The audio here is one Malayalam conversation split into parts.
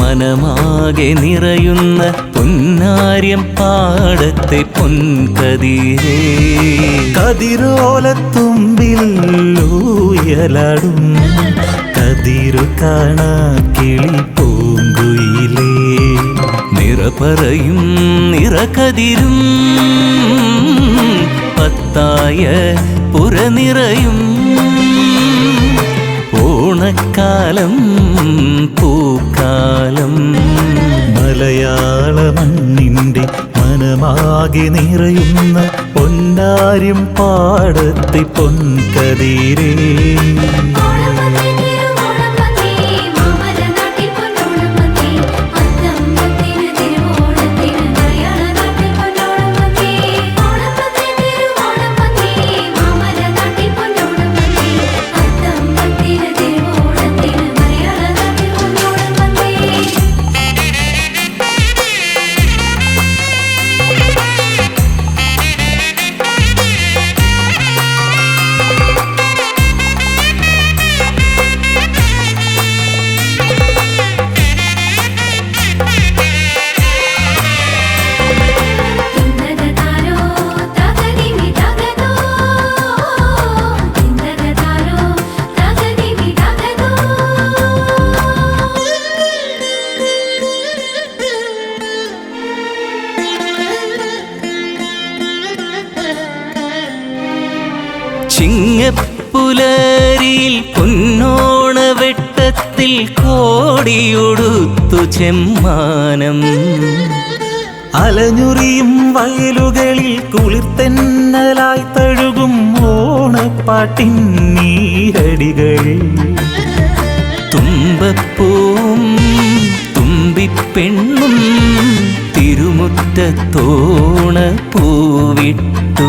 മനമാകെ നിറയുന്ന പൊന്നാര്യം പാടത്തെ പൊൻകതിരേ. കതിരോലത്തുമ്പിൽ ഊയലാടും കതിരു കാണാ കിളി പൂങ്കുയിലേ. നിറപറയും നിറകതിരും പത്തായ പുറനിറയും ഓണക്കാലം പൂക്കാലം. മലയാള മണ്ണിന്റെ മനമാകെ നിറയുന്ന പൊന്നാരും പാടത്തെ പൊൻകതിരേ ചിങ്ങപ്പുലരിയിൽ പൊന്നോണവെട്ടത്തിൽ കോടിയൊടുത്തു ചെമ്മാനം. അലഞ്ഞുറിയും വയലുകളിൽ കുളിർത്തെന്നലായി തഴുകും ഓണപ്പാട്ടിൻ നീരടികൾ. തുമ്പപ്പൂവും തുമ്പിപ്പെണ്ണും തിരുമുറ്റത്തോണ പൂവിട്ടു.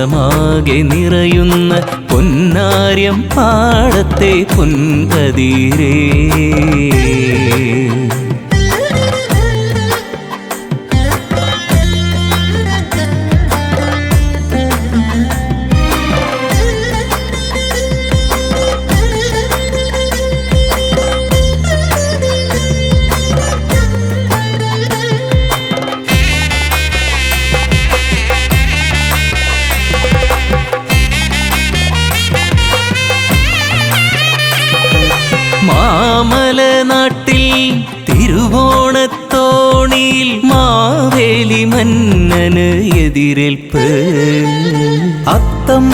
മനമാകെ നിറയുന്ന പൊന്നാര്യം പാടത്തെ പൊൻകതിരേ. മാമല നാട്ടിൽ തിരുവോണത്തോണിയിൽ മാവേലി മന്നന് എതിരേൽപ്പ്. അത്തം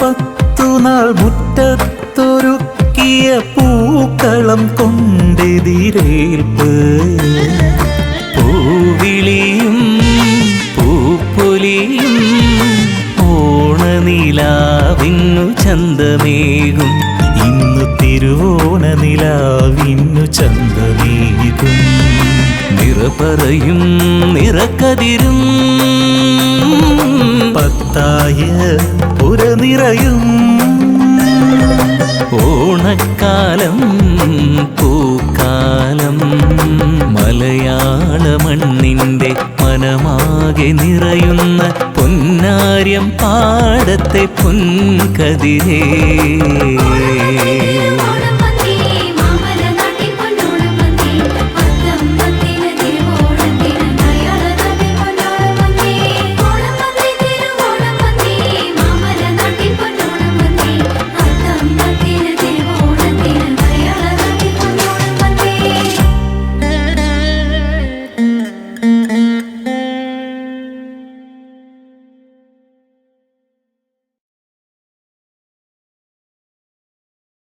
പത്തുനാൾ മുറ്റത്തൊരുക്കിയ പൂക്കളം കൊണ്ടെതിരേൽപ്പ്. പൂവിളിയും പൂപ്പൊലിയും ഓണനിലാവിന്നു ചന്തമേകും. തിരുവോണ നിലാവിന്നു ചന്തമേകും നിറപറയും നിറക്കതിരും. പത്തായ പുരനിറയും. ഓണക്കാലം പൂക്കാലം. മലയാള മണ്ണിന്റെ മനമാകെ നിറയുന്ന പൊന്നാര്യം പാടത്തെ പൊൻകതിരേ.